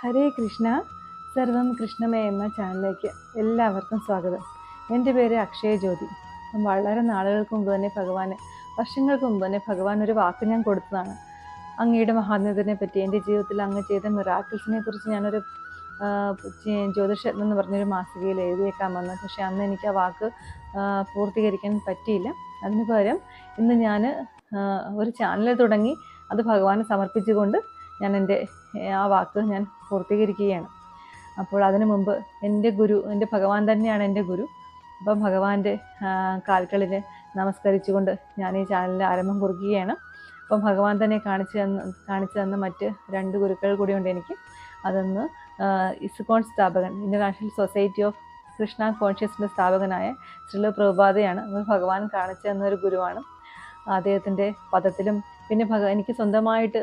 ഹരേ കൃഷ്ണ. സർവം കൃഷ്ണമേ എന്ന ചാനലിലേക്ക് എല്ലാവർക്കും സ്വാഗതം. എന്റെ പേര് അക്ഷയ ജ്യോതി. വളരെ നാളുകൾക്ക് മുമ്പ് തന്നെ ഭഗവാന് വർഷങ്ങൾക്ക് മുമ്പ് തന്നെ ഭഗവാൻ ഒരു വാക്ക് ഞാൻ കൊടുത്തതാണ്. അങ്ങയുടെ മഹാത്മ്യത്തിനെ പറ്റി എന്റെ ജീവിതത്തിൽ അങ്ങ് ചെയ്ത മിറാക്കിൾസിനെ കുറിച്ച് ഞാനൊരു ജ്യോതിഷം എന്ന് പറഞ്ഞൊരു മാസികയിൽ എഴുതിയേക്കാമെന്ന് പക്ഷേ അന്ന് എനിക്ക് ആ വാക്ക് പൂർത്തീകരിക്കാൻ പറ്റിയില്ല. അതിന് പകരം ഇന്ന് ഞാൻ ഒരു ചാനൽ തുടങ്ങി അത് ഭഗവാന് സമർപ്പിച്ചുകൊണ്ട് ഞാൻ എന്റെ ആ വാക്ക് ഞാൻ പൂർത്തീകരിക്കുകയാണ്. അപ്പോൾ അതിനു മുമ്പ് എന്റെ ഗുരു എന്റെ ഭഗവാൻ തന്നെയാണ് എന്റെ ഗുരു. അപ്പം ഭഗവാന്റെ കാൽക്കളിൽ നമസ്കരിച്ചുകൊണ്ട് ഞാൻ ഈ ചാനലിൽ ആരംഭം കുറിക്കുകയാണ്. അപ്പം ഭഗവാൻ തന്നെ കാണിച്ചു തന്ന കാണിച്ചു തന്ന മറ്റ് രണ്ട് ഗുരുക്കൾ കൂടിയുണ്ട് എനിക്ക്. അതൊന്ന് ഇസ്കോൺ സ്ഥാപകൻ ഇന്റർനാഷണൽ സൊസൈറ്റി ഓഫ് കൃഷ്ണ കോൺഷ്യസിന്റെ സ്ഥാപകനായ ശ്രീല പ്രഭുപാതയാണ് അപ്പോൾ ഭഗവാൻ കാണിച്ചു തന്ന ഒരു ഗുരുവാണ്. അദ്ദേഹത്തിന്റെ പദത്തിലും പിന്നെ ഭഗ എനിക്ക് സ്വന്തമായിട്ട്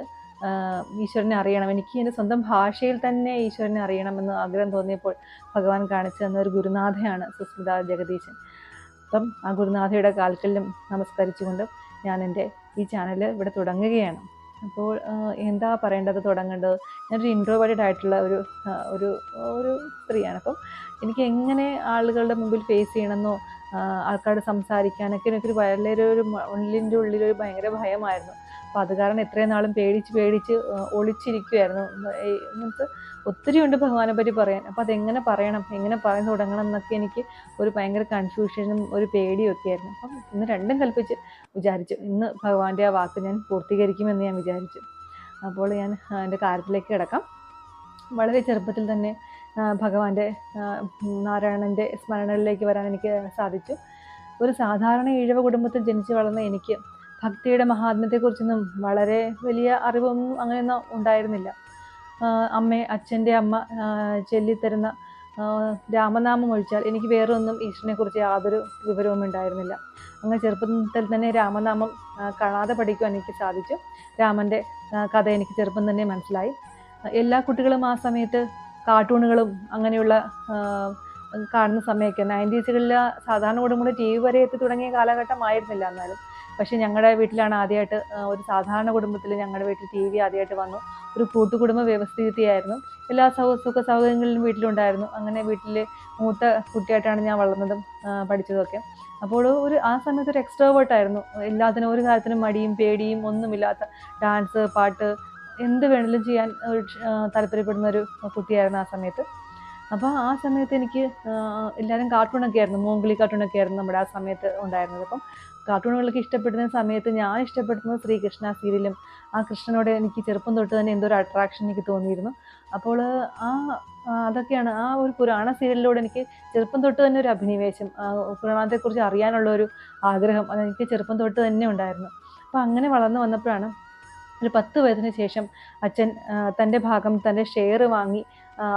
ഈശ്വരനെ അറിയണം. എനിക്ക് എന്റെ സ്വന്തം ഭാഷയിൽ തന്നെ ഈശ്വരനെ അറിയണമെന്ന് ആഗ്രഹം തോന്നിയപ്പോൾ ഭഗവാൻ കാണിച്ചു തന്ന ഒരു ഗുരുനാഥയാണ് സുസ്മിത ജഗദീശൻ. അപ്പം ആ ഗുരുനാഥയുടെ കാൽക്കലിലും നമസ്കരിച്ചുകൊണ്ട് ഞാൻ എന്റെ ഈ ചാനൽ ഇവിടെ തുടങ്ങുകയാണ്. അപ്പോൾ എന്താ പറയേണ്ടത് തുടങ്ങേണ്ടത്? ഞാനൊരു ഇൻട്രോവേർഡ് ആയിട്ടുള്ള ഒരു ഒരു ഒരു സ്ത്രീയാണ്. അപ്പം എനിക്ക് എങ്ങനെ ആളുകളുടെ മുമ്പിൽ ഫേസ് ചെയ്യണമെന്നോ ആൾക്കാരോട് സംസാരിക്കാനൊക്കെ എനിക്കൊരു വളരെ ഒരു ഉള്ളിന്റെ ഉള്ളിലൊരു ഭയങ്കര ഭയമായിരുന്നു. അപ്പോൾ അത് കാരണം ഇത്രയും നാളും പേടിച്ച് പേടിച്ച് ഒളിച്ചിരിക്കുമായിരുന്നു മീൻസ് ഒത്തിരി ഉണ്ട് ഭഗവാനെ പറ്റി പറയാൻ. അപ്പോൾ അതെങ്ങനെ പറയണം? എങ്ങനെ പറഞ്ഞു തുടങ്ങണം എന്നൊക്കെ എനിക്ക് ഒരു ഭയങ്കര കൺഫ്യൂഷനും ഒരു പേടിയും ഒക്കെ ആയിരുന്നു അപ്പം ഇന്ന് രണ്ടും കൽപ്പിച്ച് വിചാരിച്ചു. ഇന്ന് ഭഗവാന്റെ ആ വാക്ക് ഞാൻ പൂർത്തീകരിക്കുമെന്ന് ഞാൻ വിചാരിച്ചു. അപ്പോൾ ഞാൻ എന്റെ കാര്യത്തിലേക്ക് കിടക്കാം. വളരെ ചെറുപ്പത്തിൽ തന്നെ ഭഗവാന്റെ നാരായണന്റെ സ്മരണകളിലേക്ക് വരാൻ എനിക്ക് സാധിച്ചു. ഒരു സാധാരണ ഈഴവ കുടുംബത്തിൽ ജനിച്ചു വളർന്ന എനിക്ക് ഭക്തിയുടെ മഹാത്മ്യത്തെക്കുറിച്ചൊന്നും വളരെ വലിയ അറിവൊന്നും അങ്ങനെയൊന്നും ഉണ്ടായിരുന്നില്ല. അമ്മേ അച്ഛന്റെ അമ്മ ചൊല്ലിത്തരുന്ന രാമനാമം ഒഴിച്ചാൽ എനിക്ക് വേറെ ഒന്നും ഈശ്വരനെക്കുറിച്ച് യാതൊരു വിവരവും ഉണ്ടായിരുന്നില്ല. അങ്ങനെ ചെറുപ്പത്തിൽ തന്നെ രാമനാമം കാണാതെ പഠിക്കുവാൻ എനിക്ക് സാധിച്ചു. രാമന്റെ കഥ എനിക്ക് ചെറുപ്പം തന്നെ മനസ്സിലായി. എല്ലാ കുട്ടികളും ആ സമയത്ത് കാർട്ടൂണുകളും അങ്ങനെയുള്ള കാണുന്ന സമയമൊക്കെ. നയന്റീസുകളിൽ സാധാരണ കുടുംബങ്ങൾ ടി വി വരെ എത്തി തുടങ്ങിയ കാലഘട്ടമായിരുന്നില്ല എന്നാലും. പക്ഷേ ഞങ്ങളുടെ വീട്ടിലാണ് ആദ്യമായിട്ട് ഒരു സാധാരണ കുടുംബത്തിൽ ഞങ്ങളുടെ വീട്ടിൽ ടി വി ആദ്യമായിട്ട് വന്നു. ഒരു കൂട്ടുകുടുംബ വ്യവസ്ഥിതിയായിരുന്നു. എല്ലാ സൗ സുഖ സൗകര്യങ്ങളിലും വീട്ടിലുണ്ടായിരുന്നു. അങ്ങനെ വീട്ടിൽ മൂത്ത കുട്ടിയായിട്ടാണ് ഞാൻ വളർന്നതും പഠിച്ചതൊക്കെ അപ്പോൾ ഒരു ആ സമയത്ത് ഒരു എക്സ്ട്രോവേർട്ടായിരുന്നു എല്ലാത്തിനും ഒരു കാര്യത്തിനും മടിയും പേടിയും ഒന്നുമില്ലാത്ത ഡാൻസ് പാട്ട് എന്ത് വേണമെങ്കിലും ചെയ്യാൻ താല്പര്യപ്പെടുന്ന ഒരു കുട്ടിയായിരുന്നു ആ സമയത്ത്. അപ്പോൾ ആ സമയത്ത് എനിക്ക് എല്ലാവരും കാർട്ടൂണൊക്കെ ആയിരുന്നു. മോങ്കിളി കാർട്ടൂണൊക്കെ ആയിരുന്നു നമ്മുടെ ആ സമയത്ത് ഉണ്ടായിരുന്നത്. അപ്പം കാർട്ടൂണുകളൊക്കെ ഇഷ്ടപ്പെടുന്ന സമയത്ത് ഞാൻ ഇഷ്ടപ്പെടുന്നത് ശ്രീകൃഷ്ണ സീരിയലും ആ കൃഷ്ണനോട് എനിക്ക് ചെറുപ്പം തൊട്ട് തന്നെ എന്തോ ഒരു അട്രാക്ഷൻ എനിക്ക് തോന്നിയിരുന്നു. അപ്പോൾ ആ അതൊക്കെയാണ്. ആ ഒരു പുരാണ സീരിയലിലൂടെ എനിക്ക് ചെറുപ്പം തൊട്ട് തന്നെ ഒരു അഭിനിവേശം പുരാണത്തെക്കുറിച്ച് അറിയാനുള്ള ഒരു ആഗ്രഹം അതെനിക്ക് ചെറുപ്പം തൊട്ട് തന്നെ ഉണ്ടായിരുന്നു. അപ്പോൾ അങ്ങനെ വളർന്നു വന്നപ്പോഴാണ് ഒരു പത്ത് വയസ്സിന് ശേഷം അച്ഛൻ തന്റെ ഭാഗം തന്റെ ഷെയർ വാങ്ങി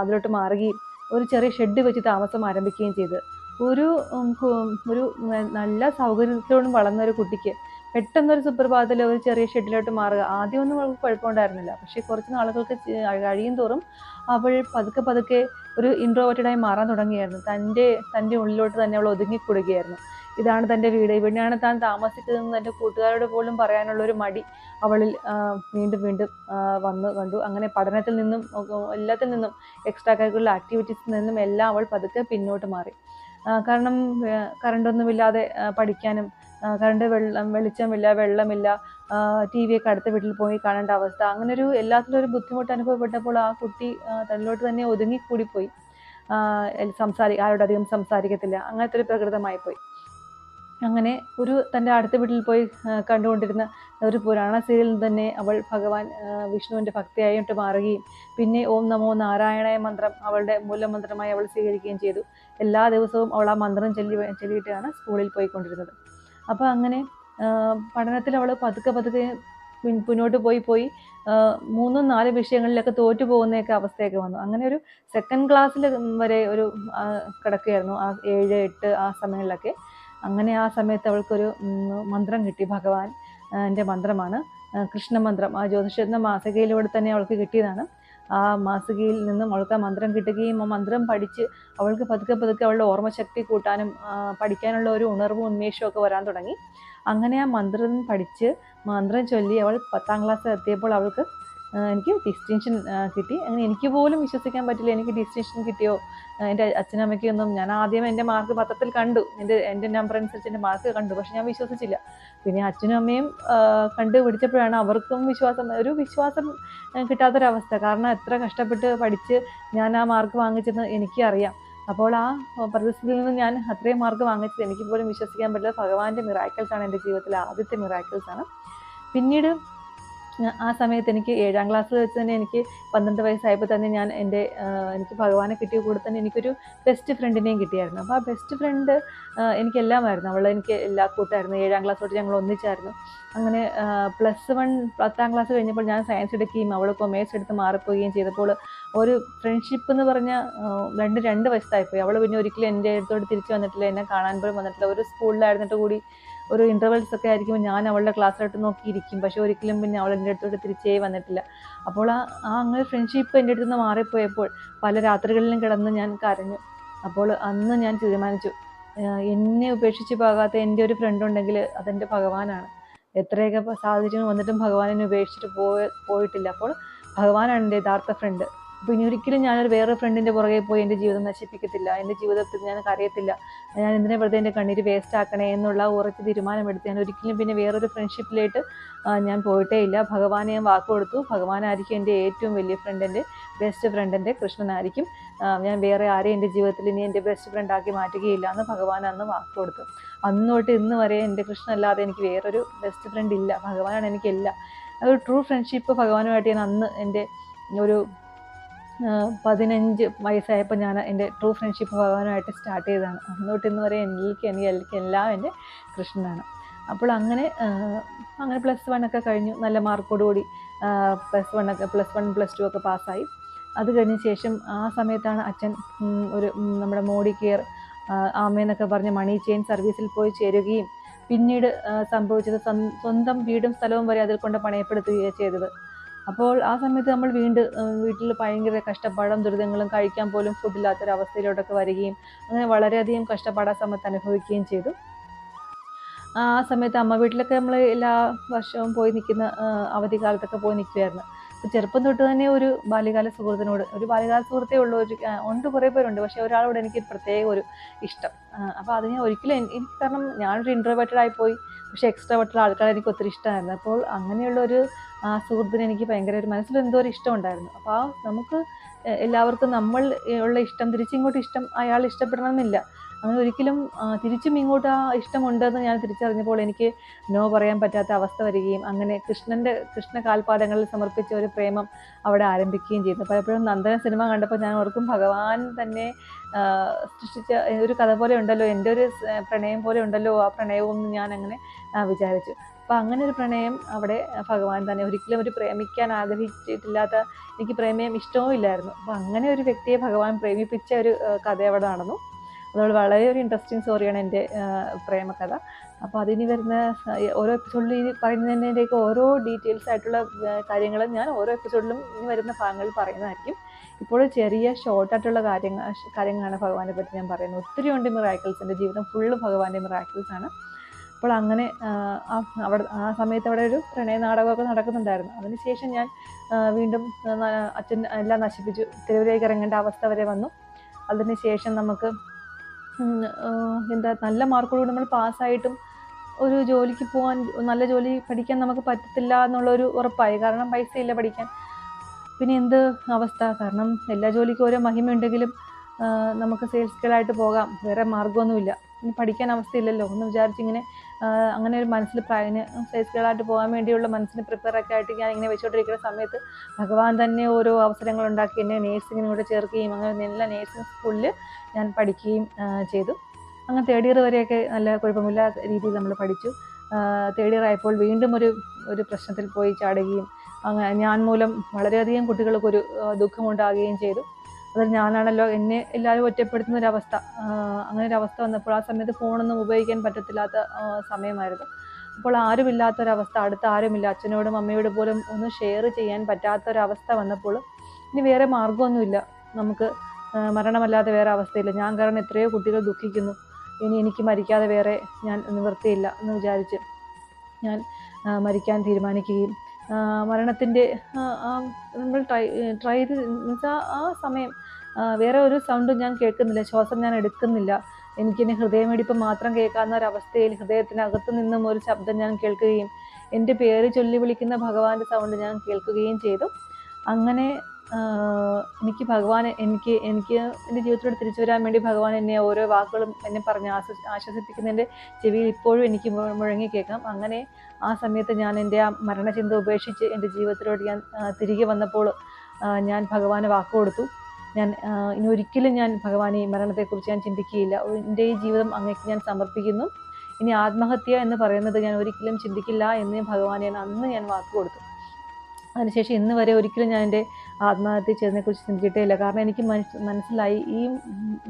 അതിലോട്ട് മാറുകയും ഒരു ചെറിയ ഷെഡ് വെച്ച് താമസം ആരംഭിക്കുകയും ചെയ്തു. ഒരു ഒരു നല്ല സൗകര്യത്തോടും വളർന്ന ഒരു കുട്ടിക്ക് പെട്ടെന്നൊരു സുപ്രഭാതത്തിൽ ഒരു ചെറിയ ഷെഡിലോട്ട് മാറുക ആദ്യമൊന്നും അവൾക്ക് കുഴപ്പമുണ്ടായിരുന്നില്ല. പക്ഷേ കുറച്ച് നാളുകൾക്ക് കഴിയും തോറും അവൾ പതുക്കെ പതുക്കെ ഒരു ഇൻട്രോവേറ്റഡായി മാറാൻ തുടങ്ങിയായിരുന്നു. തന്റെ തന്റെ ഉള്ളിലോട്ട് തന്നെ അവൾ ഒതുങ്ങിക്കൂടുകയായിരുന്നു. ഇതാണ് തന്റെ വീട്. ഇവിടെയാണ് താൻ താമസിക്കുന്നതെന്ന് തന്റെ കൂട്ടുകാരോട് പോലും പറയാനുള്ള ഒരു മടി അവളിൽ വീണ്ടും വീണ്ടും വന്ന് കണ്ടു. അങ്ങനെ പഠനത്തിൽ നിന്നും എല്ലാത്തിൽ നിന്നും എക്സ്ട്രാ കരിക്കുലർ ആക്ടിവിറ്റീസിൽ നിന്നും എല്ലാം അവൾ പതുക്കെ പിന്നോട്ട് മാറി. കാരണം കറണ്ടൊന്നുമില്ലാതെ പഠിക്കാനും കറണ്ട് വെള്ളം വെളിച്ചമില്ല വെള്ളമില്ല ടി വി ഒക്കെ അടുത്ത വീട്ടിൽ പോയി കാണേണ്ട അവസ്ഥ. അങ്ങനെ ഒരു എല്ലാത്തിലും ഒരു ബുദ്ധിമുട്ട് അനുഭവപ്പെട്ടപ്പോൾ ആ കുട്ടി തന്നിലോട്ട് തന്നെ ഒതുങ്ങിക്കൂടിപ്പോയി. സംസാരി ആരോടധികം സംസാരിക്കത്തില്ല. അങ്ങനത്തെ ഒരു പ്രകൃതമായി പോയി അങ്ങനെ ഒരു തന്റെ അടുത്ത വീട്ടിൽ പോയി കണ്ടുകൊണ്ടിരുന്ന ഒരു പുരാണ സീരിയലിൽ തന്നെ അവൾ ഭഗവാൻ വിഷ്ണുവിന്റെ ഭക്തിയായിട്ട് മാറുകയും പിന്നെ ഓം നമോ നാരായണ മന്ത്രം അവളുടെ മൂലമന്ത്രമായി അവൾ സ്വീകരിക്കുകയും ചെയ്തു. എല്ലാ ദിവസവും അവൾ ആ മന്ത്രം ചൊല്ലി ചൊല്ലിയിട്ടാണ് സ്കൂളിൽ പോയിക്കൊണ്ടിരുന്നത്. അപ്പോൾ അങ്ങനെ പഠനത്തിൽ അവൾ പതുക്കെ പതുക്കെ മുന്നോട്ട് പോയി പോയി മൂന്നും നാല് വിഷയങ്ങളിലൊക്കെ തോറ്റു പോകുന്നതൊക്കെ അവസ്ഥയൊക്കെ വന്നു. അങ്ങനെ ഒരു സെക്കൻഡ് ക്ലാസ്സിൽ വരെ ഒരു കിടക്കുകയായിരുന്നു. ആ ഏഴ് എട്ട് ആ സമയങ്ങളിലൊക്കെ. അങ്ങനെ ആ സമയത്ത് അവൾക്കൊരു മന്ത്രം കിട്ടി. ഭഗവാൻ എന്റെ മന്ത്രമാണ്. കൃഷ്ണമന്ത്രം. ആ ജ്യോതിഷ മാസികയിലൂടെ തന്നെ അവൾക്ക് കിട്ടിയതാണ്. ആ മാസികയിൽ നിന്നും അവൾക്ക് ആ മന്ത്രം കിട്ടുകയും ആ മന്ത്രം പഠിച്ച് അവൾക്ക് പതുക്കെ പതുക്കെ അവളുടെ ഓർമ്മശക്തി കൂട്ടാനും പഠിക്കാനുള്ള ഒരു ഉണർവും ഉന്മേഷവും ഒക്കെ വരാൻ തുടങ്ങി. അങ്ങനെ ആ മന്ത്രം പഠിച്ച് മന്ത്രം ചൊല്ലി അവൾ പത്താം ക്ലാസ് എത്തിയപ്പോൾ അവൾക്ക് എനിക്ക് ഡിസ്റ്റിങ്ഷൻ കിട്ടി. അങ്ങനെ എനിക്ക് പോലും വിശ്വസിക്കാൻ പറ്റില്ല എനിക്ക് ഡിസ്റ്റിങ്ഷൻ കിട്ടിയോ. എന്റെ അച്ഛനും അമ്മയ്ക്കൊന്നും ഞാൻ ആദ്യം എന്റെ മാർക്ക് പത്രത്തിൽ കണ്ടു. എന്റെ എന്റെ നമ്പർ അനുസരിച്ച് എന്റെ മാർക്ക് കണ്ടു. പക്ഷെ ഞാൻ വിശ്വസിച്ചില്ല. പിന്നെ അച്ഛനും അമ്മയും കണ്ട് കണ്ടുപിടിച്ചപ്പോഴാണ് അവർക്കും വിശ്വാസം ഒരു വിശ്വാസം കിട്ടാത്തൊരവസ്ഥ. കാരണം എത്ര കഷ്ടപ്പെട്ട് പഠിച്ച് ഞാൻ ആ മാർക്ക് വാങ്ങിച്ചെന്ന് എനിക്കറിയാം. അപ്പോൾ ആ പ്രതിസന്ധിയിൽ നിന്ന് ഞാൻ അത്രയും മാർക്ക് വാങ്ങിച്ചത് എനിക്ക് പോലും വിശ്വസിക്കാൻ പറ്റില്ല. ഭഗവാന്റെ ആണ് എന്റെ ജീവിതത്തിലെ ആദ്യത്തെ ആണ്. പിന്നീട് ആ- സമയത്ത് എനിക്ക് ഏഴാം ക്ലാസ്സിൽ വെച്ച് തന്നെ എനിക്ക് പന്ത്രണ്ട് വയസ്സായപ്പോൾ തന്നെ ഞാൻ എന്റെ എനിക്ക് ഭഗവാനെ കിട്ടിയ കൂടെ തന്നെ എനിക്കൊരു ബെസ്റ്റ് ഫ്രണ്ടിനെയും കിട്ടിയായിരുന്നു. അപ്പോൾ ആ ബെസ്റ്റ് ഫ്രണ്ട് എനിക്കെല്ലാമായിരുന്നു. അവൾ എനിക്ക് എല്ലാ കൂട്ടായിരുന്നു. ഏഴാം ക്ലാസ് തൊട്ട് ഞങ്ങൾ ഒന്നിച്ചായിരുന്നു. അങ്ങനെ പ്ലസ് വൺ പത്താം ക്ലാസ് കഴിഞ്ഞപ്പോൾ ഞാൻ സയൻസ് എടുക്കുകയും അവൾ കൊമേഴ്സ് എടുത്ത് മാറിപ്പോവുകയും ചെയ്തപ്പോൾ ഒരു ഫ്രണ്ട്ഷിപ്പ് എന്ന് പറഞ്ഞ രണ്ട് രണ്ട് വയസ്സായിപ്പോയി. അവൾ പിന്നെ ഒരിക്കലും എന്റെ അടുത്തോട് തിരിച്ചു വന്നിട്ടില്ല. എന്നെ കാണാൻ പോലും വന്നിട്ടില്ല. ഒരു സ്കൂളിലായിരുന്നിട്ട് കൂടി ഒരു ഇന്റർവെൽസ് ഒക്കെ ആയിരിക്കുമ്പോൾ ഞാൻ അവളുടെ ക്ലാസ്സിലോട്ട് നോക്കിയിരിക്കും. പക്ഷെ ഒരിക്കലും പിന്നെ അവൾ എന്റെ അടുത്തോട്ട് തിരിച്ചേ വന്നിട്ടില്ല. അപ്പോൾ ആ ആ അങ്ങനെ ഫ്രണ്ട്ഷിപ്പ് എന്റെ അടുത്ത് നിന്ന് മാറിപ്പോയപ്പോൾ പല രാത്രികളിലും കിടന്ന് ഞാൻ കരഞ്ഞു. അപ്പോൾ അന്ന് ഞാൻ തീരുമാനിച്ചു എന്നെ ഉപേക്ഷിച്ച് പോകാത്ത എന്റെ ഒരു ഫ്രണ്ട് ഉണ്ടെങ്കിൽ അതെന്റെ ഭഗവാനാണ്. എത്രയൊക്കെ സാഹചര്യങ്ങൾ വന്നിട്ടും ഭഗവാൻ എന്നെ ഉപേക്ഷിച്ചിട്ട് പോയി പോയിട്ടില്ല. അപ്പോൾ ഭഗവാനാണ് എന്റെ യഥാർത്ഥ ഫ്രണ്ട് അപ്പോൾ ഇനി ഒരിക്കലും ഞാനൊരു വേറെ ഫ്രണ്ടിന്റെ പുറകെ പോയി എന്റെ ജീവിതം നശിപ്പിക്കത്തില്ല. എന്റെ ജീവിതത്തിൽ ഞാൻ കരയത്തില്ല. ഞാൻ എന്തിനെ വെറുതെ എന്റെ കണ്ണീര് വേസ്റ്റ് ആക്കണേ എന്നുള്ള ഉറച്ച തീരുമാനമെടുത്ത് ഞാൻ ഒരിക്കലും പിന്നെ വേറൊരു ഫ്രണ്ട്ഷിപ്പിലേക്ക് ഞാൻ പോയിട്ടേ ഇല്ല. ഭഗവാനെ ഞാൻ വാക്ക് കൊടുത്തു. ഭഗവാനായിരിക്കും എന്റെ ഏറ്റവും വലിയ ഫ്രണ്ട് എന്റെ ബെസ്റ്റ് ഫ്രണ്ട് എന്റെ കൃഷ്ണനായിരിക്കും ഞാൻ വേറെ ആരെയും എന്റെ ജീവിതത്തിൽ ഇനി എന്റെ ബെസ്റ്റ് ഫ്രണ്ട് ആക്കി മാറ്റുകയില്ല എന്ന് ഭഗവാൻ അന്ന് വാക്ക് കൊടുത്തു. അന്നോട്ട് ഇന്ന് വരെ എന്റെ കൃഷ്ണൻ അല്ലാതെ എനിക്ക് വേറൊരു ബെസ്റ്റ് ഫ്രണ്ട് ഇല്ല. ഭഗവാനാണ് എനിക്കില്ല അതൊരു ട്രൂ ഫ്രണ്ട്ഷിപ്പ് ഭഗവാനുമായിട്ട് ഞാൻ അന്ന് എന്റെ ഒരു പതിനഞ്ച് വയസ്സായപ്പോൾ ഞാൻ എന്റെ ട്രൂ ഫ്രണ്ട്ഷിപ്പ് ഭഗവാനുമായിട്ട് സ്റ്റാർട്ട് ചെയ്തതാണ്. അന്ന് തൊട്ട് ഇന്ന് എനിക്ക് എനിക്ക് എനിക്ക് എല്ലാം എന്റെ കൃഷ്ണനാണ്. അപ്പോൾ അങ്ങനെ അങ്ങനെ പ്ലസ് വൺ ഒക്കെ കഴിഞ്ഞു. നല്ല മാർക്കോടുകൂടി പ്ലസ് വൺ ഒക്കെ പ്ലസ് വൺ പ്ലസ് ടു ഒക്കെ പാസ്സായി അത് കഴിഞ്ഞ ശേഷം ആ സമയത്താണ് അച്ഛൻ ഒരു നമ്മുടെ മോഡി കെയർ ആമയെന്നൊക്കെ പറഞ്ഞ് മണി ചെയിൻ സർവീസിൽ പോയി ചേരുകയും പിന്നീട് സംഭവിച്ചത് സ്വന്തം വീടും സ്ഥലവും വരെ അതിൽ കൊണ്ട് പണയപ്പെടുത്തുകയാണ് ചെയ്തത്. അപ്പോൾ ആ സമയത്ത് നമ്മൾ വീണ്ടും വീട്ടിൽ ഭയങ്കര കഷ്ടപ്പാടും ദുരിതങ്ങളും കഴിക്കാൻ പോലും ഫുഡില്ലാത്തൊരവസ്ഥയിലോട്ടൊക്കെ വരികയും അങ്ങനെ വളരെയധികം കഷ്ടപ്പാട് സമയത്ത് അനുഭവിക്കുകയും ചെയ്തു. ആ സമയത്ത് അമ്മ വീട്ടിലൊക്കെ നമ്മൾ എല്ലാ വർഷവും പോയി നിൽക്കുന്ന അവധിക്കാലത്തൊക്കെ പോയി നിൽക്കുമായിരുന്നു ചെറുപ്പം തൊട്ട് തന്നെ ഒരു ബാല്യകാല സുഹൃത്തിനോട് ഒരു ബാല്യകാല സുഹൃത്തേ ഉള്ളൂ. ഒരു ഉണ്ട് കുറേ പേരുണ്ട്. പക്ഷേ ഒരാളോട് എനിക്ക് പ്രത്യേക ഒരു ഇഷ്ടം. അപ്പോൾ അത് ഞാൻ ഒരിക്കലും എനിക്ക് കാരണം ഞാനൊരു ഇൻട്രോവേറ്റഡ് ആയിപ്പോയി. പക്ഷേ എക്സ്ട്രാ എക്സ്ട്രാവേറ്റഡ് ആൾക്കാരെ എനിക്ക് ഒത്തിരി ഇഷ്ടമായിരുന്നു. അപ്പോൾ അങ്ങനെയുള്ള ഒരു ആ സുഹൃത്തിന് എനിക്ക് ഭയങ്കര ഒരു മനസ്സിൽ എന്തോ ഒരു ഇഷ്ടം ഉണ്ടായിരുന്നു. അപ്പോൾ ആ നമുക്ക് എല്ലാവർക്കും നമ്മൾ ഉള്ള ഇഷ്ടം തിരിച്ചിങ്ങോട്ട് ഇഷ്ടം അയാൾ ഇഷ്ടപ്പെടണമെന്നില്ല. അങ്ങനെ ഒരിക്കലും തിരിച്ചും ഇങ്ങോട്ട് ആ ഇഷ്ടമുണ്ടെന്ന് ഞാൻ തിരിച്ചറിഞ്ഞപ്പോൾ എനിക്ക് നോ പറയാൻ പറ്റാത്ത അവസ്ഥ വരികയും അങ്ങനെ കൃഷ്ണന്റെ കൃഷ്ണ കാൽപാദങ്ങളിൽ സമർപ്പിച്ച ഒരു പ്രേമം അവിടെ ആരംഭിക്കുകയും ചെയ്തു. പലപ്പോഴും നന്ദന സിനിമ കണ്ടപ്പോൾ ഞാൻ ഓർക്കും ഭഗവാൻ തന്നെ സൃഷ്ടിച്ച ഒരു കഥ പോലെ ഉണ്ടല്ലോ എന്റെ ഒരു പ്രണയം പോലെ ഉണ്ടല്ലോ ആ പ്രണയവും ഞാൻ അങ്ങനെ വിചാരിച്ചു. അപ്പം അങ്ങനെ ഒരു പ്രണയം അവിടെ ഭഗവാൻ തന്നെ ഒരിക്കലും ഒരു പ്രേമിക്കാൻ ആഗ്രഹിച്ചിട്ടില്ലാത്ത എനിക്ക് പ്രേമയം ഇഷ്ടവും ഇല്ലായിരുന്നു അപ്പം അങ്ങനെ ഒരു വ്യക്തിയെ ഭഗവാൻ പ്രേമിപ്പിച്ച ഒരു കഥ അവിടെ നടന്നു. അതുകൊണ്ട് വളരെ ഒരു ഇൻട്രസ്റ്റിംഗ് സ്റ്റോറിയാണ് എന്റെ പ്രേമകഥ. അപ്പോൾ അതിന് വരുന്ന ഓരോ എപ്പിസോഡിൽ ഈ പറയുന്നതിന്റെയൊക്കെ ഓരോ ഡീറ്റെയിൽസ് ആയിട്ടുള്ള കാര്യങ്ങൾ ഞാൻ ഓരോ എപ്പിസോഡിലും ഇനി വരുന്ന ഭാഗങ്ങളിൽ പറയുന്നതായിരിക്കും. ഇപ്പോൾ ചെറിയ ഷോർട്ടായിട്ടുള്ള കാര്യങ്ങൾ കാര്യങ്ങളാണ് ഭഗവാനെ പറ്റി ഞാൻ പറയുന്നത്. ഒത്തിരി ഉണ്ട് മിറാക്കിൾസ് എന്റെ ജീവിതം ഫുള്ള് ഭഗവാന്റെ മിറാക്കിൾസ് ആണ്. അപ്പോൾ അങ്ങനെ അവിടെ ആ സമയത്ത് അവിടെ ഒരു പ്രണയ നാടകമൊക്കെ നടക്കുന്നുണ്ടായിരുന്നു. അതിനുശേഷം ഞാൻ വീണ്ടും അച്ഛൻ എല്ലാം നശിപ്പിച്ചു. തെരുവിലേക്ക് ഇറങ്ങേണ്ട അവസ്ഥ വരെ വന്നു. അതിനുശേഷം നമുക്ക് എന്താ നല്ല മാർക്കോടുകൂടി നമ്മൾ പാസ്സായിട്ടും ഒരു ജോലിക്ക് പോകാൻ നല്ല ജോലി പഠിക്കാൻ നമുക്ക് പറ്റത്തില്ല എന്നുള്ളൊരു ഉറപ്പായി. കാരണം പൈസ ഇല്ല പഠിക്കാൻ. പിന്നെ എന്ത് അവസ്ഥ? കാരണം എല്ലാ ജോലിക്കും ഓരോ മഹിമയുണ്ടെങ്കിലും നമുക്ക് സെയിൽസ് ഗേളായിട്ട് പോകാം. വേറെ മാർഗമൊന്നുമില്ല. ഇനി പഠിക്കാൻ അവസ്ഥയില്ലല്ലോ. എന്ന് വിചാരിച്ചിങ്ങനെ അങ്ങനെ ഒരു മനസ്സിൽ പ്രായന് സെയിൽസ് ഗേളായിട്ട് പോകാൻ വേണ്ടിയുള്ള മനസ്സിന് പ്രിപ്പയറൊക്കെ ആയിട്ട് ഞാൻ ഇങ്ങനെ വെച്ചുകൊണ്ടിരിക്കുന്ന സമയത്ത് ഭഗവാൻ തന്നെ ഓരോ അവസരങ്ങൾ ഉണ്ടാക്കി എന്നെ നേഴ്സിങ്ങിന് കൂടെ ചേർക്കുകയും അങ്ങനെ നല്ല നേഴ്സിംഗ് സ്കൂളിൽ ഞാൻ പഠിക്കുകയും ചെയ്തു. അങ്ങനെ തേർഡ് ഇയർ വരെയൊക്കെ നല്ല കുഴപ്പമില്ലാത്ത രീതിയിൽ നമ്മൾ പഠിച്ചു. തേർഡ് ഇയർ ആയപ്പോൾ വീണ്ടും ഒരു ഒരു പ്രശ്നത്തിൽ പോയി ചാടുകയും അങ്ങനെ ഞാൻ മൂലം വളരെയധികം കുട്ടികൾക്കൊരു ദുഃഖമുണ്ടാകുകയും ചെയ്തു. അതിൽ ഞാനാണല്ലോ എന്നെ എല്ലാവരും ഒറ്റപ്പെടുത്തുന്ന ഒരവസ്ഥ. അങ്ങനെ ഒരു അവസ്ഥ വന്നപ്പോൾ ആ സമയത്ത് ഫോണൊന്നും ഉപയോഗിക്കാൻ പറ്റത്തില്ലാത്ത സമയമായിരുന്നു. അപ്പോൾ ആരുമില്ലാത്തൊരവസ്ഥ അടുത്ത് ആരുമില്ല. അച്ഛനോടും അമ്മയോടും പോലും ഒന്ന് ഷെയർ ചെയ്യാൻ പറ്റാത്തൊരവസ്ഥ വന്നപ്പോൾ ഇനി വേറെ മാർഗമൊന്നുമില്ല. നമുക്ക് മരണമല്ലാതെ വേറെ അവസ്ഥയില്ല. ഞാൻ കാരണം എത്രയോ കുട്ടികൾ ദുഃഖിക്കുന്നു. ഇനി എനിക്ക് മരിക്കാതെ വേറെ ഞാൻ നിവൃത്തിയില്ല എന്ന് വിചാരിച്ച് ഞാൻ മരിക്കാൻ തീരുമാനിക്കുകയും മരണത്തിന്റെ നമ്മൾ ട്രൈ ട്രൈ ചെയ്ത് എന്നുവെച്ചാൽ ആ സമയം വേറെ ഒരു സൗണ്ടും ഞാൻ കേൾക്കുന്നില്ല ശ്വാസം ഞാൻ എടുക്കുന്നില്ല. എനിക്കിനി ഹൃദയമിടിപ്പ് മാത്രം കേൾക്കാവുന്ന ഒരവസ്ഥയിൽ ഹൃദയത്തിനകത്ത് നിന്നും ഒരു ശബ്ദം ഞാൻ കേൾക്കുകയും എന്റെ പേര് ചൊല്ലി വിളിക്കുന്ന ഭഗവാന്റെ സൗണ്ട് ഞാൻ കേൾക്കുകയും ചെയ്തു. അങ്ങനെ എനിക്ക് ഭഗവാൻ എനിക്ക് എനിക്ക് എന്റെ ജീവിതത്തിലൂടെ തിരിച്ചു വരാൻ വേണ്ടി ഭഗവാൻ എന്നെ ഓരോ വാക്കുകളും എന്നെ പറഞ്ഞ് ആശ്വ ആശ്വസിപ്പിക്കുന്നതിന്റെ ചെവിയിൽ ഇപ്പോഴും എനിക്ക് മുഴങ്ങി കേൾക്കാം. അങ്ങനെ ആ സമയത്ത് ഞാൻ എന്റെ ആ മരണചിന്ത ഉപേക്ഷിച്ച് എന്റെ ജീവിതത്തിലോട്ട് ഞാൻ തിരികെ വന്നപ്പോൾ ഞാൻ ഭഗവാന് വാക്ക് കൊടുത്തു. ഞാൻ ഇനി ഒരിക്കലും ഞാൻ ഭഗവാനെ ഈ മരണത്തെക്കുറിച്ച് ഞാൻ ചിന്തിക്കുകയില്ല. എന്റെ ഈ ജീവിതം അങ്ങേക്ക് ഞാൻ സമർപ്പിക്കുന്നു. ഇനി ആത്മഹത്യ എന്ന് പറയുന്നത് ഞാൻ ഒരിക്കലും ചിന്തിക്കില്ല എന്ന് ഭഗവാൻ ഞാൻ അന്ന് ഞാൻ വാക്ക് കൊടുത്തു. അതിനുശേഷം ഇന്ന് വരെ ഒരിക്കലും ഞാൻ എന്റെ ആത്മഹത്യ ചെയ്തതിനെക്കുറിച്ച് ചിന്തിച്ചിട്ടേ ഇല്ല. കാരണം എനിക്ക് മനസ്സിലായി ഈ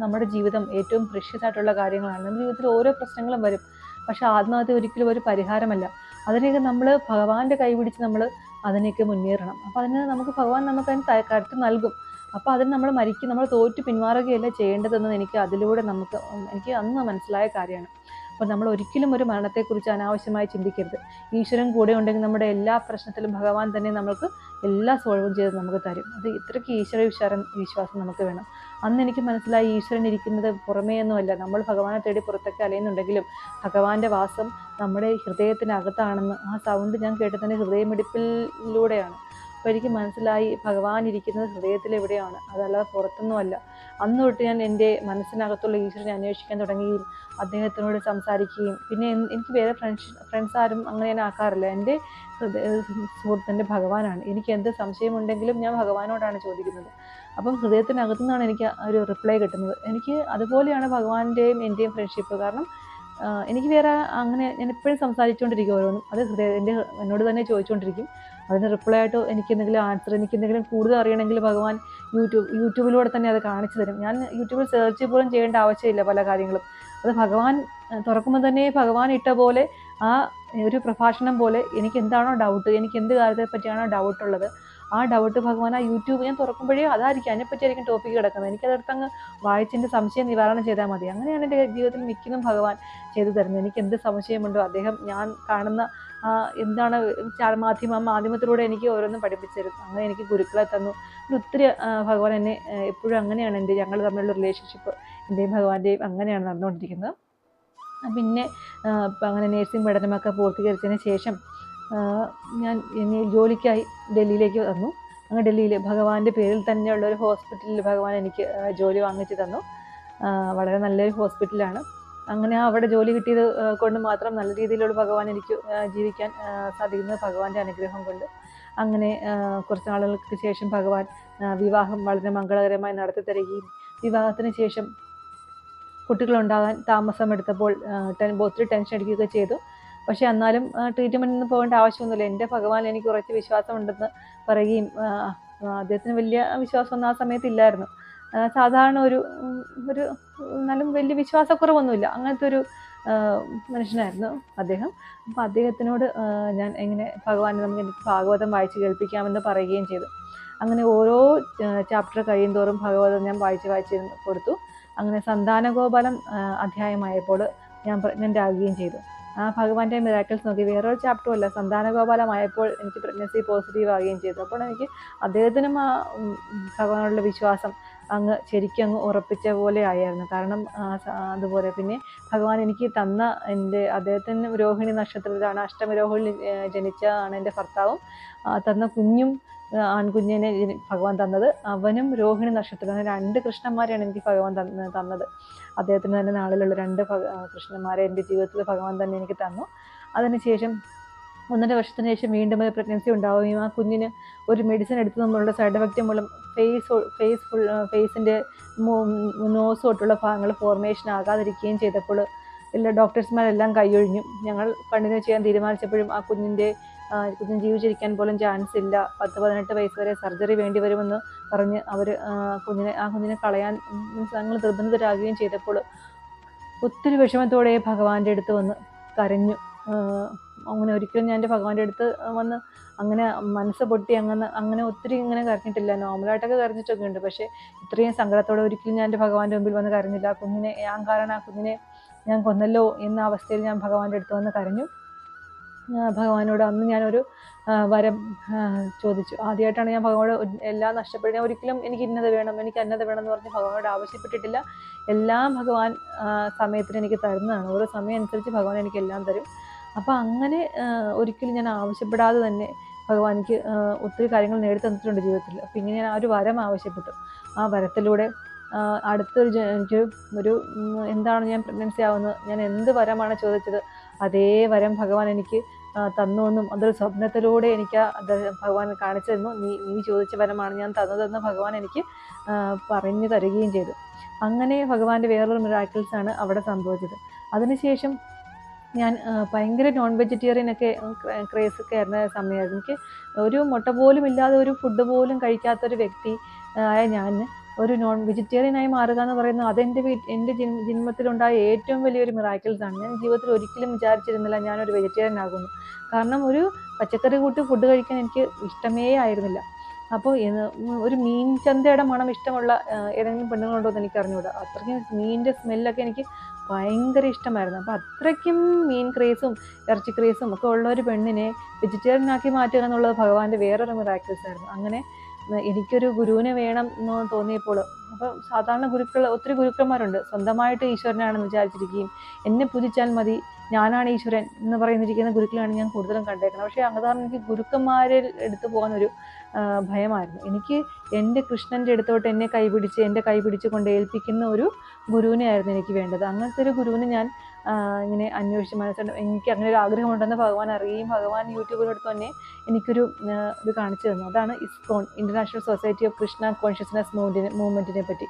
നമ്മുടെ ജീവിതം ഏറ്റവും പ്രഷ്യസായിട്ടുള്ള കാര്യങ്ങളാണ്. നമ്മുടെ ജീവിതത്തിൽ ഓരോ പ്രശ്നങ്ങളും വരും. പക്ഷേ ആത്മഹത്യ ഒരിക്കലും ഒരു പരിഹാരമല്ല. അതിനെയൊക്കെ നമ്മൾ ഭഗവാന്റെ കൈ പിടിച്ച് നമ്മൾ അതിനെയൊക്കെ മുന്നേറണം. അപ്പോൾ അതിന് നമുക്ക് ഭഗവാൻ നമുക്ക് അതിന് കരുത്ത് നൽകും. അപ്പോൾ അതിന് നമ്മൾ മരിക്കും. നമ്മൾ തോറ്റ് പിന്മാറുകയല്ല ചെയ്യേണ്ടതെന്ന് എനിക്ക് അതിലൂടെ നമുക്ക് എനിക്ക് അന്ന് മനസ്സിലായ കാര്യമാണ്. അപ്പോൾ നമ്മൾ ഒരിക്കലും ഒരു മരണത്തെക്കുറിച്ച് അനാവശ്യമായി ചിന്തിക്കരുത്. ഈശ്വരൻ കൂടെ ഉണ്ടെങ്കിൽ നമ്മുടെ എല്ലാ പ്രശ്നത്തിലും ഭഗവാൻ തന്നെ നമുക്ക് എല്ലാ സോൾവും ചെയ്ത് നമുക്ക് തരും. അത് ഇത്രയ്ക്ക് ഈശ്വര വിശ്വാസം വിശ്വാസം നമുക്ക് വേണം. അന്ന് എനിക്ക് മനസ്സിലായി ഈശ്വരൻ ഇരിക്കുന്നത് പുറമേയൊന്നുമല്ല നമ്മൾ ഭഗവാനെ തേടി പുറത്തൊക്കെ അലയുന്നുണ്ടെങ്കിലും ഭഗവാന്റെ വാസം നമ്മുടെ ഹൃദയത്തിനകത്താണെന്ന് ആ സൗണ്ട് ഞാൻ കേട്ടത് തന്നെ ഹൃദയമിടിപ്പിലൂടെയാണ്. അപ്പോൾ എനിക്ക് മനസ്സിലായി ഭഗവാൻ ഇരിക്കുന്നത് ഹൃദയത്തിൽ എവിടെയാണ്? അതല്ലാതെ പുറത്തൊന്നുമല്ല. അന്ന് തൊട്ട് ഞാൻ എന്റെ മനസ്സിനകത്തുള്ള ഈശ്വരനെ അന്വേഷിക്കാൻ തുടങ്ങുകയും അദ്ദേഹത്തിനോട് സംസാരിക്കുകയും പിന്നെ എനിക്ക് വേറെ ഫ്രണ്ട്സ് ഫ്രണ്ട്സ് ആരും അങ്ങനെ ഞാൻ ആക്കാറില്ല. എന്റെ സുഹൃത്തിന്റെ ഭഗവാനാണ്. എനിക്ക് എന്ത് സംശയമുണ്ടെങ്കിലും ഞാൻ ഭഗവാനോടാണ് ചോദിക്കുന്നത്. അപ്പം ഹൃദയത്തിനകത്തു നിന്നാണ് എനിക്ക് ഒരു റിപ്ലൈ കിട്ടുന്നത്. എനിക്ക് അതുപോലെയാണ് ഭഗവാന്റെയും എന്റെയും ഫ്രണ്ട്ഷിപ്പ് കാരണം എനിക്ക് വേറെ അങ്ങനെ ഞാൻ എപ്പോഴും സംസാരിച്ചുകൊണ്ടിരിക്കും ഓരോന്നും. അത് ഹൃദയ എന്റെ എന്നോട് തന്നെ ചോദിച്ചുകൊണ്ടിരിക്കും. അതിന് റിപ്ലൈ ആയിട്ട് എനിക്ക് എന്തെങ്കിലും ആൻസർ എനിക്ക് എന്തെങ്കിലും കൂടുതൽ അറിയണമെങ്കിൽ ഭഗവാൻ യൂട്യൂബ് യൂട്യൂബിലൂടെ തന്നെ അത് കാണിച്ചു തരും. ഞാൻ യൂട്യൂബിൽ സെർച്ച് പോലും ചെയ്യേണ്ട ആവശ്യമില്ല പല കാര്യങ്ങളും. അത് ഭഗവാൻ തുറക്കുമ്പോൾ തന്നെ ഭഗവാൻ ഇട്ട പോലെ ആ ഒരു പ്രഭാഷണം പോലെ എനിക്ക് എന്താണോ ഡൗട്ട് എനിക്ക് എന്ത് കാര്യത്തെ പറ്റിയാണോ ഡൗട്ട് ഉള്ളത് ആ ഡൗട്ട് ഭഗവാൻ ആ യൂട്യൂബ് ഞാൻ തുറക്കുമ്പോഴേ അതായിരിക്കും അതിനെപ്പറ്റിയായിരിക്കും ടോപ്പിക്ക് കിടക്കുന്നത്. എനിക്കതെടുത്ത് അങ്ങ് വായിച്ചെന്റെ സംശയം നിവാരണം ചെയ്താൽ മതി. അങ്ങനെയാണ് എന്റെ ജീവിതത്തിൽ മിക്കതും ഭഗവാൻ ചെയ്തു തരുന്നത്. എനിക്ക് എന്ത് സംശയമുണ്ടോ അദ്ദേഹം ഞാൻ കാണുന്ന എന്താണ് മാധ്യമം മാധ്യമ മാധ്യമത്തിലൂടെ എനിക്ക് ഓരോന്നും പഠിപ്പിച്ചു അങ്ങനെ എനിക്ക് ഗുരുക്കളെ തന്നു. അങ്ങനെ ഒത്തിരി ഭഗവാൻ എന്നെ എപ്പോഴും അങ്ങനെയാണ് എന്റെ ഞങ്ങൾ തമ്മിലുള്ള റിലേഷൻഷിപ്പ് എന്റെയും ഭഗവാന്റെയും അങ്ങനെയാണ് നടന്നുകൊണ്ടിരിക്കുന്നത്. പിന്നെ അങ്ങനെ നേഴ്സിംഗ് പഠനമൊക്കെ പൂർത്തീകരിച്ചതിന് ശേഷം ഞാൻ ഇനി ജോലിക്കായി ഡൽഹിയിലേക്ക് വന്നു. അങ്ങ് ഡൽഹിയിൽ ഭഗവാന്റെ പേരിൽ തന്നെയുള്ള ഒരു ഹോസ്പിറ്റലിൽ ഭഗവാൻ എനിക്ക് ജോലി വാങ്ങിച്ചു തന്നു. വളരെ നല്ലൊരു ഹോസ്പിറ്റലാണ് അങ്ങനെ അവിടെ ജോലി കിട്ടിയത് കൊണ്ട് മാത്രം നല്ല രീതിയിലുള്ള ഭഗവാൻ എനിക്ക് ജീവിക്കാൻ സാധിക്കുന്നത് ഭഗവാന്റെ അനുഗ്രഹം കൊണ്ട്. അങ്ങനെ കുറച്ച് നാളുകൾക്ക് ശേഷം ഭഗവാൻ വിവാഹം വളരെ മംഗളകരമായി നടത്തി തരികയും വിവാഹത്തിന് ശേഷം കുട്ടികളുണ്ടാകാൻ താമസമെടുത്തപ്പോൾ എടുത്തപ്പോൾ ഒത്തിരി ടെൻഷൻ അടിക്കുകയൊക്കെ ചെയ്തു. പക്ഷെ എന്നാലും ട്രീറ്റ്മെന്റിന് പോകേണ്ട ആവശ്യമൊന്നുമില്ല. എന്റെ ഭഗവാൻ എനിക്ക് കുറച്ച് വിശ്വാസമുണ്ടെന്ന് പറയുകയും അദ്ദേഹത്തിന് വലിയ വിശ്വാസമൊന്നും ആ സമയത്ത് ഇല്ലായിരുന്നു. സാധാരണ ഒരു ഒരു നല്ല വലിയ വിശ്വാസക്കുറവൊന്നുമില്ല. അങ്ങനത്തെ ഒരു മനുഷ്യനായിരുന്നു അദ്ദേഹം. അപ്പോൾ അദ്ദേഹത്തിനോട് ഞാൻ എങ്ങനെ ഭഗവാനെ നമുക്ക് എനിക്ക് ഭാഗവതം വായിച്ച് കേൾപ്പിക്കാമെന്ന് പറയുകയും ചെയ്തു. അങ്ങനെ ഓരോ ചാപ്റ്റർ കഴിയും തോറും ഭഗവതം ഞാൻ വായിച്ച് വായിച്ച് കൊടുത്തു. അങ്ങനെ സന്താനഗോപാലം അധ്യായമായപ്പോൾ ഞാൻ പ്രഗ്നന്റ് ആകുകയും ചെയ്തു. ആ ഭഗവാന്റെ മിറാക്കിൾസ് നോക്കി വേറൊരു ചാപ്റ്ററും അല്ല. സന്താനഗോപാലമായപ്പോൾ എനിക്ക് പ്രഗ്നൻസി പോസിറ്റീവ് ആകുകയും ചെയ്തു. അപ്പോൾ എനിക്ക് അദ്ദേഹത്തിനും ആ ഭഗവാനുള്ള വിശ്വാസം അങ്ങ് ശരിക്കും അങ്ങ് ഉറപ്പിച്ച പോലെ ആയിരുന്നു കാരണം അതുപോലെ പിന്നെ ഭഗവാൻ എനിക്ക് തന്ന എന്റെ അദ്ദേഹത്തിന് രോഹിണി നക്ഷത്രത്തിലാണ് അഷ്ടമരോഹിണി ജനിച്ചതാണ് എന്റെ ഭർത്താവും. തന്ന കുഞ്ഞും ആൺകുഞ്ഞിനെ ഭഗവാൻ തന്നത്. അവനും രോഹിണി നക്ഷത്രം അങ്ങനെ രണ്ട് കൃഷ്ണന്മാരെയാണ് എനിക്ക് ഭഗവാൻ തന്ന തന്നത്. അദ്ദേഹത്തിന് തന്നെ നാളിലുള്ള രണ്ട് കൃഷ്ണന്മാരെ എന്റെ ജീവിതത്തിൽ ഭഗവാൻ തന്നെ എനിക്ക് തന്നു. അതിനുശേഷം ഒന്നര വർഷത്തിന് ശേഷം വീണ്ടും അത് പ്രഗ്നൻസി ഉണ്ടാവുകയും ആ കുഞ്ഞിന് ഒരു മെഡിസിൻ എടുത്തു നമ്മളുടെ സൈഡ് എഫക്റ്റ് മൂലം ഫേസ് ഫേസ് ഫുൾ ഫേസിന്റെ നോസ് തൊട്ടുള്ള ഭാഗങ്ങൾ ഫോർമേഷൻ ആകാതിരിക്കുകയും ചെയ്തപ്പോൾ എല്ലാ ഡോക്ടേഴ്സ്മാരെല്ലാം കൈയൊഴിഞ്ഞു. ഞങ്ങൾ കണ്ടിന്യൂ ചെയ്യാൻ തീരുമാനിച്ചപ്പോഴും ആ കുഞ്ഞിന്റെ കുഞ്ഞിന് ജീവിച്ചിരിക്കാൻ പോലും ചാൻസ് ഇല്ല. പത്ത് പതിനെട്ട് വയസ്സ് വരെ സർജറി വേണ്ടി വരുമെന്ന് പറഞ്ഞ് അവർ കുഞ്ഞിനെ ആ കുഞ്ഞിനെ കളയാൻ ഞങ്ങൾ നിർബന്ധിതരാകുകയും ചെയ്തപ്പോൾ ഒത്തിരി വിഷമത്തോടെ ഭഗവാന്റെ അടുത്ത് വന്ന് കരഞ്ഞു. അങ്ങനെ ഒരിക്കലും ഞാൻ എന്റെ ഭഗവാന്റെ അടുത്ത് വന്ന് അങ്ങനെ മനസ്സ് പൊട്ടി അങ്ങനെ അങ്ങനെ ഒത്തിരി ഇങ്ങനെ കരഞ്ഞിട്ടില്ല. നോർമലായിട്ടൊക്കെ കരഞ്ഞിട്ടൊക്കെ ഉണ്ട്. പക്ഷേ ഇത്രയും സങ്കടത്തോടെ ഒരിക്കലും ഞാൻ എന്റെ ഭഗവാന്റെ മുമ്പിൽ വന്ന് കരഞ്ഞില്ല. ആ കുഞ്ഞിനെ ഞാൻ കാരണം ആ കുഞ്ഞിനെ ഞാൻ കൊന്നല്ലോ എന്ന അവസ്ഥയിൽ ഞാൻ ഭഗവാന്റെ അടുത്ത് വന്ന് കരഞ്ഞു. ഭഗവാനോട് അന്ന് ഞാനൊരു വരം ചോദിച്ചു. ആദ്യമായിട്ടാണ് ഞാൻ ഭഗവാനോട് എല്ലാം നഷ്ടപ്പെട്ടു ഞാൻ ഒരിക്കലും എനിക്ക് ഇന്നത് വേണം എനിക്ക് അന്നത് വേണം എന്ന് പറഞ്ഞ് ഭഗവാനോട് ആവശ്യപ്പെട്ടിട്ടില്ല. എല്ലാം ഭഗവാൻ സമയത്തിന് എനിക്ക് തരുന്നതാണ്. ഓരോ സമയം അനുസരിച്ച് ഭഗവാൻ എനിക്ക് എല്ലാം തരും. അപ്പോൾ അങ്ങനെ ഒരിക്കലും ഞാൻ ആവശ്യപ്പെടാതെ തന്നെ ഭഗവാൻ എനിക്ക് ഒത്തിരി കാര്യങ്ങൾ നേടി തന്നിട്ടുണ്ട് ജീവിതത്തിൽ. അപ്പോൾ ഇങ്ങനെ ഞാൻ ആ ഒരു വരം ആവശ്യപ്പെട്ടു. ആ വരത്തിലൂടെ അടുത്തൊരു എനിക്ക് ഒരു എന്താണ് ഞാൻ പ്രഗ്നൻസി ആവുന്നത് ഞാൻ എന്ത് വരമാണ് ചോദിച്ചത് അതേ വരം ഭഗവാൻ എനിക്ക് ആ, തന്നു എന്നും അതൊരു സ്വപ്നത്തിലൂടെ എനിക്ക് ഭഗവാൻ കാണിച്ചു തന്നു. നീ നീ ചോദിച്ച വരമാണ് ഞാൻ തന്നതെന്ന് ഭഗവാൻ എനിക്ക് പറഞ്ഞു തരികയും ചെയ്തു. അങ്ങനെ ഭഗവാന്റെ വേറൊരു മിറാക്കിൾസ് ആണ് അവിടെ സംഭവിച്ചത്. അതിനുശേഷം ഞാൻ ഭയങ്കര നോൺ വെജിറ്റേറിയൻ ഒക്കെ ക്രേസ് ഒക്കെ ആയിരുന്ന സമയമായിരുന്നു. എനിക്ക് ഒരു മുട്ട പോലും ഇല്ലാതെ ഒരു ഫുഡ് പോലും കഴിക്കാത്തൊരു വ്യക്തി ആയ ഞാൻ ഒരു നോൺ വെജിറ്റേറിയനായി മാറുക എന്ന് പറയുന്നത് അതെന്റെ വീ എന്റെ ജന്മ ജന്മത്തിലുണ്ടായ ഏറ്റവും വലിയൊരു മിറാക്കിൾസാണ് ഞാൻ ജീവിതത്തിൽ ഒരിക്കലും വിചാരിച്ചിരുന്നില്ല ഞാനൊരു വെജിറ്റേറിയൻ ആകുന്നു. കാരണം ഒരു പച്ചക്കറി കൂട്ടി ഫുഡ് കഴിക്കാൻ എനിക്ക് ഇഷ്ടമേ ആയിരുന്നില്ല. അപ്പോൾ ഒരു മീൻ ചന്തയുടെ മണം ഇഷ്ടമുള്ള ഏതെങ്കിലും പെണ്ണുങ്ങളുണ്ടോ എന്ന് എനിക്ക് അറിഞ്ഞുകൂടാ അത്രയ്ക്കും മീനിന്റെ സ്മെല്ലൊക്കെ എനിക്ക് ഭയങ്കര ഇഷ്ടമായിരുന്നു. അപ്പോൾ അത്രയ്ക്കും മീൻ ക്രേസും ഇറച്ചി ക്രേസും ഒക്കെ ഉള്ള ഒരു പെണ്ണിനെ വെജിറ്റേറിയൻ ആക്കി മാറ്റുക എന്നുള്ളത് ഭഗവാന്റെ വേറൊരു മിറാക്കിൾസ് ആയിരുന്നു. അങ്ങനെ എനിക്കൊരു ഗുരുവിനെ വേണം എന്ന് തോന്നിയപ്പോൾ അപ്പം സാധാരണ ഗുരുക്കൾ ഒത്തിരി ഗുരുക്കന്മാരുണ്ട്. സ്വന്തമായിട്ട് ഈശ്വരനാണെന്ന് വിചാരിച്ചിരിക്കുകയും എന്നെ പൂജിച്ചാൽ മതി ഞാനാണ് ഈശ്വരൻ എന്ന് പറയുന്നിരിക്കുന്ന ഗുരുക്കളാണ് ഞാൻ കൂടുതലും കണ്ടേക്കുന്നത്. പക്ഷേ അങ്ങനെ എനിക്ക് ഗുരുക്കന്മാരിൽ എടുത്തു പോകാനൊരു ഭയമായിരുന്നു. എനിക്ക് എന്റെ കൃഷ്ണന്റെ അടുത്തോട്ട് എന്നെ കൈപിടിച്ച് എന്റെ കൈപിടിച്ച് കൊണ്ട് ഏൽപ്പിക്കുന്ന ഒരു ഗുരുവിനെ ആയിരുന്നു എനിക്ക് വേണ്ടത്. അങ്ങനത്തെ ഒരു ഗുരുവിനെ ഞാൻ ഇങ്ങനെ അന്വേഷിച്ച് മനസ്സിലുണ്ട് എനിക്ക് അങ്ങനെ ഒരു ആഗ്രഹമുണ്ടെന്ന് ഭഗവാൻ അറിയുകയും ഭഗവാൻ യൂട്യൂബിലെടുത്ത് തന്നെ എനിക്കൊരു ഇത് കാണിച്ചു തന്നു. അതാണ് ISKCON international society of Krishna consciousness മൂവ്മെന്റിനെ മൂവ്മെന്റിനെ പറ്റി.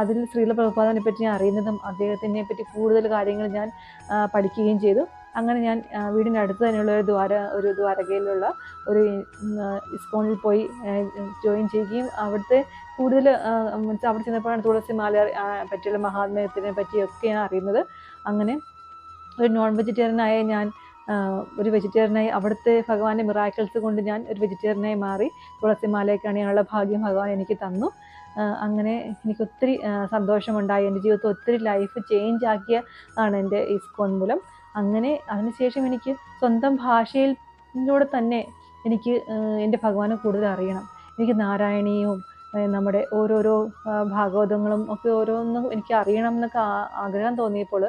അതിൽ ശ്രീല പ്രഭുപാദനെ പറ്റി ഞാൻ അറിയുന്നതും അദ്ദേഹത്തിനെ പറ്റി കൂടുതൽ കാര്യങ്ങൾ ഞാൻ പഠിക്കുകയും ചെയ്തു. അങ്ങനെ ഞാൻ വീടിന്റെ അടുത്ത് തന്നെയുള്ള ഒരു ദ്വാര ഒരു ദ്വാരകയിലുള്ള ഒരു ഇസ്കോണിൽ പോയി ജോയിൻ ചെയ്യുകയും അവിടുത്തെ കൂടുതൽ അവിടെ ചെന്നപ്പോഴാണ് തുളസി മാല പറ്റിയുള്ള മഹാത്മ്യത്തിനെ പറ്റിയൊക്കെ ഞാൻ അറിയുന്നത്. അങ്ങനെ ഒരു നോൺ വെജിറ്റേറിയനായ ഞാൻ ഒരു വെജിറ്റേറിയനായി അവിടുത്തെ ഭഗവാന്റെ മിറാക്കിൾസ് കൊണ്ട് ഞാൻ ഒരു വെജിറ്റേറിയനായി മാറി തുളസി മാലയൊക്കെയാണ് അണിയാനുള്ള ഭാഗ്യം ഭഗവാൻ എനിക്ക് തന്നു. അങ്ങനെ എനിക്ക് ഒത്തിരി സന്തോഷമുണ്ടായി. എന്റെ ജീവിതത്തിൽ ഒത്തിരി ലൈഫ് ചേഞ്ച് ആക്കിയ ആണ് എന്റെ ഇസ്കോൺ മൂലം. അങ്ങനെ അതിനുശേഷം എനിക്ക് സ്വന്തം ഭാഷയിലൂടെ തന്നെ എനിക്ക് എന്റെ ഭഗവാനെ കൂടുതൽ അറിയണം. എനിക്ക് നാരായണീയവും നമ്മുടെ ഓരോരോ ഭാഗവതങ്ങളും ഒക്കെ ഓരോന്നും എനിക്ക് അറിയണം എന്നൊക്കെ ആഗ്രഹം തോന്നിയപ്പോൾ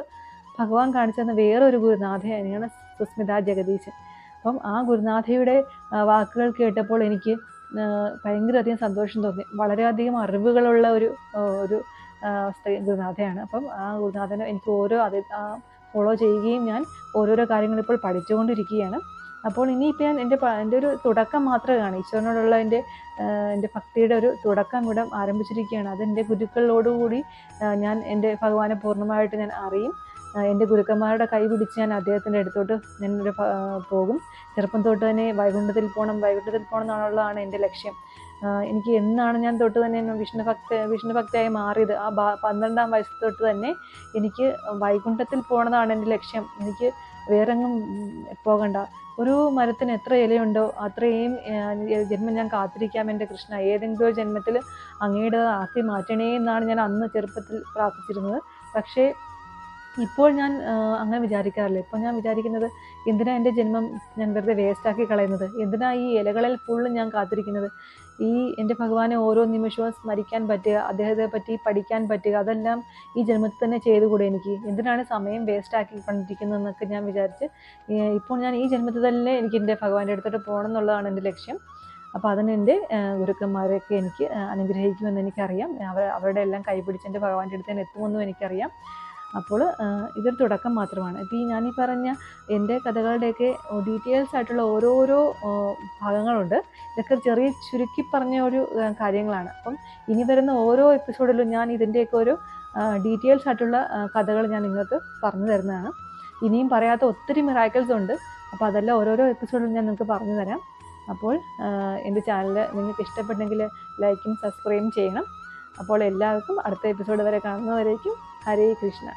ഭഗവാൻ കാണിച്ചു തന്ന വേറൊരു ഗുരുനാഥയാണ് സുസ്മിത ജഗദീശൻ. അപ്പം ആ ഗുരുനാഥയുടെ വാക്കുകൾ കേട്ടപ്പോൾ എനിക്ക് ഭയങ്കര ഭയങ്കരധികം സന്തോഷം തോന്നി. വളരെയധികം അറിവുകളുള്ള ഒരു ഒരു സ്ത്രീ ഗുരുനാഥയാണ്. അപ്പം ആ ഗുരുനാഥനെ എനിക്ക് ഓരോ അത് ഫോളോ ചെയ്യുകയും ഞാൻ ഓരോരോ കാര്യങ്ങൾ ഇപ്പോൾ പഠിച്ചുകൊണ്ടിരിക്കുകയാണ്. അപ്പോൾ ഇനിയിപ്പോൾ ഞാൻ എന്റെ എന്റെ ഒരു തുടക്കം മാത്രമേ കാണൂ ഈശ്വരനോടുള്ള എന്റെ എന്റെ ഭക്തിയുടെ ഒരു തുടക്കം കൂടെ ആരംഭിച്ചിരിക്കുകയാണ്. അത് എന്റെ ഗുരുക്കളോടുകൂടി ഞാൻ എന്റെ ഭഗവാനെ പൂർണമായിട്ട് ഞാൻ അറിയും. എന്റെ ഗുരുക്കന്മാരുടെ കൈ പിടിച്ച് ഞാൻ അദ്ദേഹത്തിന്റെ അടുത്തോട്ട് ഞാൻ പോകും. ചെറുപ്പം തൊട്ട് തന്നെ വൈകുണ്ഠത്തിൽ പോകണം വൈകുണ്ഠത്തിൽ പോകണം എന്നുള്ളതാണ് എന്റെ ലക്ഷ്യം. എനിക്ക് എന്നാണ് ഞാൻ തൊട്ട് തന്നെ വിഷ്ണുഭക്ത വിഷ്ണു ഭക്ത വിഷ്ണു ഭക്തയായി മാറിയത്. ആ പന്ത്രണ്ടാം വയസ്സ് തൊട്ട് തന്നെ എനിക്ക് വൈകുണ്ഠത്തിൽ പോകണതാണ് എന്റെ ലക്ഷ്യം. എനിക്ക് വേറെങ്ങും പോകണ്ട. ഒരു മരത്തിന് എത്ര ഇലയുണ്ടോ അത്രയും ജന്മം ഞാൻ കാത്തിരിക്കാം എന്റെ കൃഷ്ണ. ഏതെങ്കിലും ജന്മത്തിൽ അങ്ങയുടെ ആക്കി മാറ്റണേ എന്നാണ് ഞാൻ അന്ന് ചെറുപ്പത്തിൽ പ്രാർത്ഥിച്ചിരുന്നത്. പക്ഷേ ഇപ്പോൾ ഞാൻ അങ്ങനെ വിചാരിക്കാറില്ല. ഇപ്പോൾ ഞാൻ വിചാരിക്കുന്നത് എന്തിനാ എന്റെ ജന്മം ഞാൻ വെറുതെ വേസ്റ്റാക്കി കളയുന്നത്? എന്തിനാ ഈ ഇലകളിൽ ഫുള്ള് ഞാൻ കാത്തിരിക്കുന്നത്? ഈ എന്റെ ഭഗവാനെ ഓരോ നിമിഷവും സ്മരിക്കാൻ പറ്റുക അദ്ദേഹത്തെ പറ്റി പഠിക്കാൻ പറ്റുക അതെല്ലാം ഈ ജന്മത്തിൽ തന്നെ ചെയ്തുകൂടെ എനിക്ക്? എന്തിനാണ് സമയം വേസ്റ്റാക്കി കൊണ്ടിരിക്കുന്നതെന്നൊക്കെ ഞാൻ വിചാരിച്ച് ഇപ്പോൾ ഞാൻ ഈ ജന്മത്തിൽ തന്നെ എനിക്ക് എന്റെ ഭഗവാന്റെ അടുത്തോട്ട് പോകണം എന്നുള്ളതാണ് എന്റെ ലക്ഷ്യം. അപ്പോൾ അതിന് എന്റെ ആ, ഗുരുക്കന്മാരെയൊക്കെ എനിക്ക് അനുഗ്രഹിക്കുമെന്ന് എനിക്കറിയാം. അവർ അവരുടെ എല്ലാം കൈപിടിച്ച് എന്റെ ഭഗവാന്റെ അടുത്ത് തന്നെ എത്തുമെന്നും എനിക്കറിയാം. അപ്പോൾ ഇതൊരു തുടക്കം മാത്രമാണ്. ഇപ്പോൾ ഈ ഞാനീ പറഞ്ഞ എന്റെ കഥകളുടെയൊക്കെ ഡീറ്റെയിൽസ് ആയിട്ടുള്ള ഓരോരോ ഭാഗങ്ങളുണ്ട്. ഇതൊക്കെ ചെറിയ ചുരുക്കി പറഞ്ഞ ഒരു കാര്യങ്ങളാണ്. അപ്പം ഇനി വരുന്ന ഓരോ എപ്പിസോഡിലും ഞാൻ ഇതിന്റെയൊക്കെ ഒരു ഡീറ്റെയിൽസ് ആയിട്ടുള്ള കഥകൾ ഞാൻ നിങ്ങൾക്ക് പറഞ്ഞു തരുന്നതാണ്. ഇനിയും പറയാത്ത ഒത്തിരി മിറാക്കിൾസ് ഉണ്ട്. അപ്പോൾ അതെല്ലാം ഓരോരോ എപ്പിസോഡിലും ഞാൻ നിങ്ങൾക്ക് പറഞ്ഞു തരാം. അപ്പോൾ എന്റെ ചാനൽ നിങ്ങൾക്ക് ഇഷ്ടപ്പെട്ടെങ്കിൽ ലൈക്കും സബ്സ്ക്രൈബും ചെയ്യണം. അപ്പോൾ എല്ലാവർക്കും അടുത്ത എപ്പിസോഡ് വരെ കാണുന്നവരേക്കും ഹരേ കൃഷ്ണ.